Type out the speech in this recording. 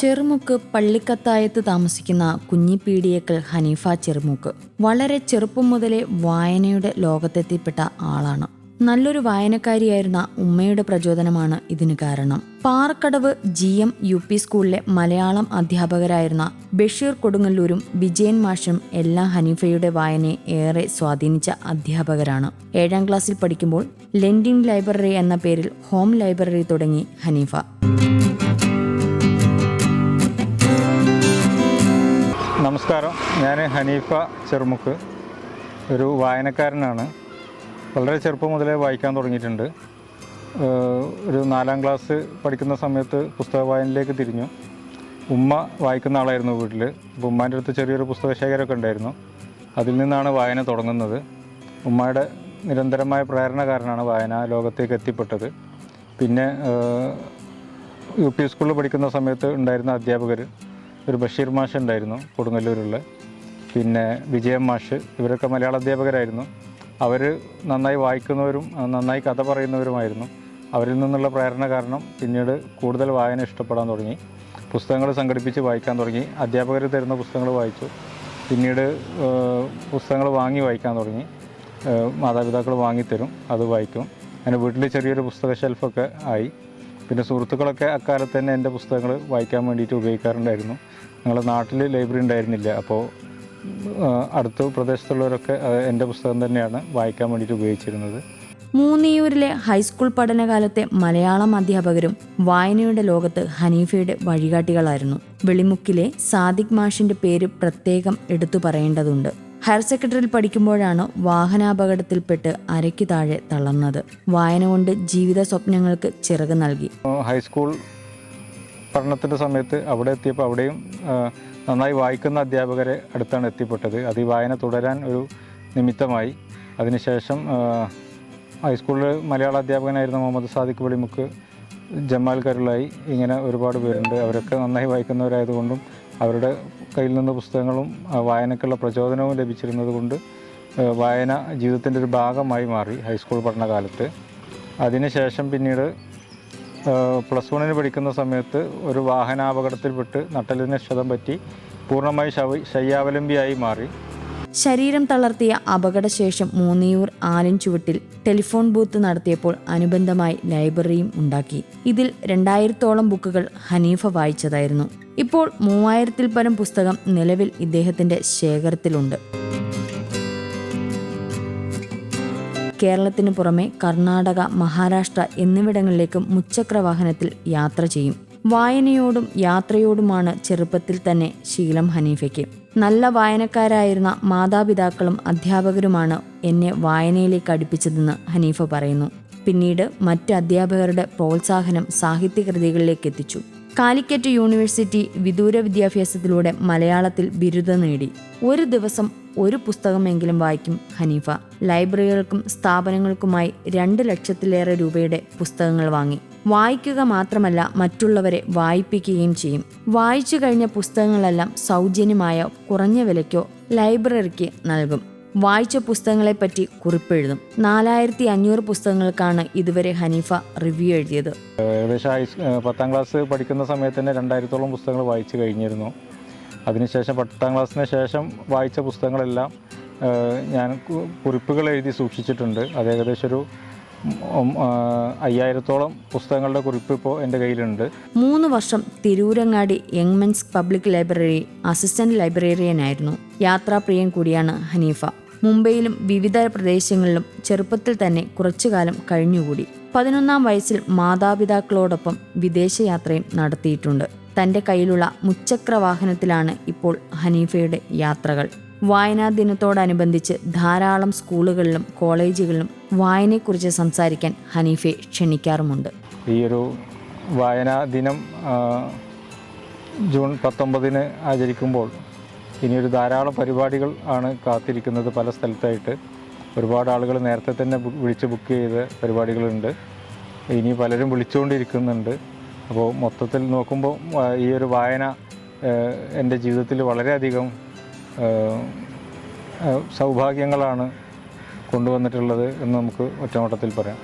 ചെറുമുക്ക് പള്ളിക്കത്തായത്ത് താമസിക്കുന്ന കുഞ്ഞിപ്പീടിയേക്കൽ ഹനീഫ ചെറുമുക്ക് വളരെ ചെറുപ്പം മുതലേ വായനയുടെ ലോകത്തെത്തിപ്പെട്ട ആളാണ്. നല്ലൊരു വായനക്കാരിയായിരുന്ന ഉമ്മയുടെ പ്രചോദനമാണ് ഇതിന് കാരണം. Parakkadavu G M U P സ്കൂളിലെ മലയാളം അധ്യാപകരായിരുന്ന ബഷീർ കൊടുങ്ങല്ലൂരും വിജയൻ മാഷും എല്ലാ ഹനീഫയുടെ വായനയെ ഏറെ സ്വാധീനിച്ച അധ്യാപകരാണ്. ഏഴാം ക്ലാസ്സിൽ പഠിക്കുമ്പോൾ ലെൻഡിൻ ലൈബ്രറി എന്ന പേരിൽ ഹോം ലൈബ്രറി തുടങ്ങി ഹനീഫ. നമസ്കാരം. ഞാൻ ഹനീഫ ചെറുമുക്ക്. ഒരു വായനക്കാരനാണ്. വളരെ ചെറുപ്പം മുതലേ വായിക്കാൻ തുടങ്ങിയിട്ടുണ്ട്. ഒരു നാലാം ക്ലാസ് പഠിക്കുന്ന സമയത്ത് പുസ്തക വായനയിലേക്ക് തിരിഞ്ഞു. ഉമ്മ വായിക്കുന്ന ആളായിരുന്നു വീട്ടിൽ അപ്പോൾ ഉമ്മാന്റെ അടുത്ത് ചെറിയൊരു പുസ്തക ശേഖരമൊക്കെ ഉണ്ടായിരുന്നു. അതിൽ നിന്നാണ് വായന തുടങ്ങുന്നത്. ഉമ്മയുടെ നിരന്തരമായ പ്രേരണ കാരണമാണ് വായന ലോകത്തേക്ക് എത്തിപ്പെട്ടത്. പിന്നെ യു പി സ്കൂളിൽ പഠിക്കുന്ന സമയത്ത് ഉണ്ടായിരുന്ന അധ്യാപകർ ഒരു ബഷീർ മാഷ് ഉണ്ടായിരുന്നു കൊടുങ്ങല്ലൂരുള്ള. പിന്നെ വിജയൻ മാഷ് ഇവരൊക്കെ മലയാള അധ്യാപകരായിരുന്നു. അവർ നന്നായി വായിക്കുന്നവരും നന്നായി കഥ പറയുന്നവരുമായിരുന്നു. അവരിൽ നിന്നുള്ള പ്രേരണ കാരണം പിന്നീട് കൂടുതൽ വായന ഇഷ്ടപ്പെടാൻ തുടങ്ങി. പുസ്തകങ്ങൾ സംഘടിപ്പിച്ച് വായിക്കാൻ തുടങ്ങി. അധ്യാപകർ തരുന്ന പുസ്തകങ്ങൾ വായിച്ചു. പിന്നീട് പുസ്തകങ്ങൾ വാങ്ങി വായിക്കാൻ തുടങ്ങി. മാതാപിതാക്കൾ വാങ്ങിത്തരും അത് വായിക്കും. അങ്ങനെ വീട്ടിൽ ചെറിയൊരു പുസ്തക ഷെൽഫൊക്കെ ആയി. പിന്നെ സുഹൃത്തുക്കളൊക്കെ അക്കാലത്ത് തന്നെ എന്റെ പുസ്തകങ്ങൾ വായിക്കാൻ വേണ്ടിയിട്ട് ഉപയോഗിക്കാറുണ്ടായിരുന്നു. ഞങ്ങളുടെ നാട്ടിൽ ലൈബ്രറി ഉണ്ടായിരുന്നില്ല. അപ്പോൾ അടുത്ത പ്രദേശത്തുള്ളവരൊക്കെ എന്റെ പുസ്തകം തന്നെയാണ് വായിക്കാൻ വേണ്ടിയിട്ട് ഉപയോഗിച്ചിരുന്നത്. മൂന്നിയൂരിലെ ഹൈസ്കൂൾ പഠനകാലത്തെ മലയാളം അധ്യാപകരും വായനയുടെ ലോകത്ത് ഹനീഫയുടെ വഴികാട്ടികളായിരുന്നു. വെളിമുക്കിലെ സാദിഖ് മാഷിന്റെ പേര് പ്രത്യേകം എടുത്തു പറയേണ്ടതുണ്ട്. ഹയർ സെക്കൻഡറിയിൽ പഠിക്കുമ്പോഴാണ് വാഹനാപകടത്തിൽപ്പെട്ട് അരയ്ക്ക് താഴെ തളർന്നത്. വായന കൊണ്ട് ജീവിത സ്വപ്നങ്ങൾക്ക് ചിറക് നൽകി. ഹൈസ്കൂൾ പഠനത്തിന്റെ സമയത്ത് അവിടെ എത്തിയപ്പോൾ അവിടെയും നന്നായി വായിക്കുന്ന അധ്യാപകരെ അടുത്താണ് എത്തിപ്പെട്ടത്. അത് ഈ വായന തുടരാൻ ഒരു നിമിത്തമായി. അതിനുശേഷം ഹൈസ്കൂളിൽ മലയാള അധ്യാപകനായിരുന്ന മുഹമ്മദ് സാദിഖ് വെളിമുക്ക് ജമാൽ കരുളായി ഇങ്ങനെ ഒരുപാട് പേരുണ്ട്. അവരൊക്കെ നന്നായി വായിക്കുന്നവരായതുകൊണ്ടും അവരുടെ കയ്യിൽ നിന്ന് പുസ്തകങ്ങളും വായനക്കുള്ള പ്രചോദനവും ലഭിച്ചിരുന്നത് കൊണ്ട് വായന ജീവിതത്തിന്റെ ഒരു ഭാഗമായി മാറി ഹൈസ്കൂൾ പഠനകാലത്ത്. അതിനുശേഷം പിന്നീട് പ്ലസ് വണ്ണിന് പഠിക്കുന്ന സമയത്ത് ഒരു വാഹനാപകടത്തിൽപ്പെട്ട് നട്ടലിന് ക്ഷതം പറ്റി പൂർണമായി ശവ ശയ്യാവലംബിയായി മാറി. ശരീരം തളർത്തിയ അപകടശേഷം മൂന്നിയൂർ ആലിൻചുവട്ടിൽ ടെലിഫോൺ ബൂത്ത് നടത്തിയപ്പോൾ അനുബന്ധമായി ലൈബ്രറിയും ഉണ്ടാക്കി. ഇതിൽ രണ്ടായിരത്തോളം ബുക്കുകൾ ഹനീഫ വായിച്ചതായിരുന്നു. ഇപ്പോൾ മൂവായിരത്തിൽ പരം പുസ്തകം നിലവിൽ ഇദ്ദേഹത്തിന്റെ ശേഖരത്തിലുണ്ട്. കേരളത്തിന് പുറമെ കർണാടക മഹാരാഷ്ട്ര എന്നിവിടങ്ങളിലേക്കും മുച്ചക്ര വാഹനത്തിൽ യാത്ര ചെയ്യും. വായനയോടും യാത്രയോടുമാണ് ചെറുപ്പത്തിൽ തന്നെ ശീലം ഹനീഫയ്ക്ക്. നല്ല വായനക്കാരായിരുന്ന മാതാപിതാക്കളും അധ്യാപകരുമാണ് എന്നെ വായനയിലേക്ക് അടുപ്പിച്ചതെന്ന് ഹനീഫ പറയുന്നു. പിന്നീട് മറ്റ് അധ്യാപകരുടെ പ്രോത്സാഹനം സാഹിത്യകൃതികളിലേക്ക് എത്തിച്ചു. കാലിക്കറ്റ് യൂണിവേഴ്സിറ്റി വിദൂര വിദ്യാഭ്യാസത്തിലൂടെ മലയാളത്തിൽ ബിരുദം നേടി. ഒരു ദിവസം ഒരു പുസ്തകമെങ്കിലും വായിക്കും ഹനീഫ. ലൈബ്രറികൾക്കും സ്ഥാപനങ്ങൾക്കുമായി രണ്ട് ലക്ഷത്തിലേറെ രൂപയുടെ പുസ്തകങ്ങൾ വാങ്ങി. വായിക്കുക മാത്രമല്ല മറ്റുള്ളവരെ വായിപ്പിക്കുകയും ചെയ്യും. വായിച്ചു കഴിഞ്ഞ പുസ്തകങ്ങളെല്ലാം സൗജന്യമായ കുറഞ്ഞ വിലയ്ക്കോ ലൈബ്രറിക്ക് നൽകും. വായിച്ച പുസ്തകങ്ങളെപ്പറ്റി കുറിപ്പെഴുതും. നാലായിരത്തി അഞ്ഞൂറ് പുസ്തകങ്ങൾക്കാണ് ഇതുവരെ ഹനീഫ റിവ്യൂ എഴുതിയത്. ഏകദേശം പത്താം ക്ലാസ് പഠിക്കുന്ന സമയത്ത് തന്നെ രണ്ടായിരത്തോളം പുസ്തകങ്ങൾ വായിച്ചു കഴിഞ്ഞിരുന്നു. അതിനുശേഷം പത്താം ക്ലാസ്സിന് ശേഷം വായിച്ച പുസ്തകങ്ങളെല്ലാം ഞാൻ കുറിപ്പുകൾ എഴുതി സൂക്ഷിച്ചിട്ടുണ്ട്. അത് ഏകദേശം ഒരു അയ്യായിരത്തോളം പുസ്തകങ്ങളുടെ കുറിപ്പ് ഇപ്പോൾ എന്റെ കയ്യിലുണ്ട്. മൂന്ന് വർഷം Tirurangadi young men's public library assistant ലൈബ്രറിയനായിരുന്നു. യാത്രാപ്രിയൻ കൂടിയാണ് ഹനീഫ. മുംബൈയിലും വിവിധ പ്രദേശങ്ങളിലും ചെറുപ്പത്തിൽ തന്നെ കുറച്ചുകാലം കഴിഞ്ഞുകൂടി. പതിനൊന്നാം വയസ്സിൽ മാതാപിതാക്കളോടൊപ്പം വിദേശയാത്രയും നടത്തിയിട്ടുണ്ട്. തന്റെ കയ്യിലുള്ള മുച്ചക്ര വാഹനത്തിലാണ് ഇപ്പോൾ ഹനീഫയുടെ യാത്രകൾ. വായനാ ദിനത്തോടനുബന്ധിച്ച് ധാരാളം സ്കൂളുകളിലും കോളേജുകളിലും വായനയെക്കുറിച്ച് സംസാരിക്കാൻ ഹനീഫെ ക്ഷണിക്കാറുമുണ്ട്. ഈയൊരു വായനാ ദിനം ജൂൺ പത്തൊമ്പതിന് ആചരിക്കുമ്പോൾ ഇനിയൊരു ധാരാളം പരിപാടികൾ ആണ് കാത്തിരിക്കുന്നത് പല സ്ഥലത്തായിട്ട്. ഒരുപാട് ആളുകൾ നേരത്തെ തന്നെ വിളിച്ച് ബുക്ക് ചെയ്ത പരിപാടികളുണ്ട്. ഇനി പലരും വിളിച്ചുകൊണ്ടിരിക്കുന്നുണ്ട്. അപ്പോൾ മൊത്തത്തിൽ നോക്കുമ്പോൾ ഈ ഒരു വായന എന്റെ ജീവിതത്തിൽ വളരെയധികം സൗഭാഗ്യങ്ങളാണ് കൊണ്ടുവന്നിട്ടുള്ളത് എന്ന് നമുക്ക് ഒറ്റനോട്ടത്തിൽ പറയാം.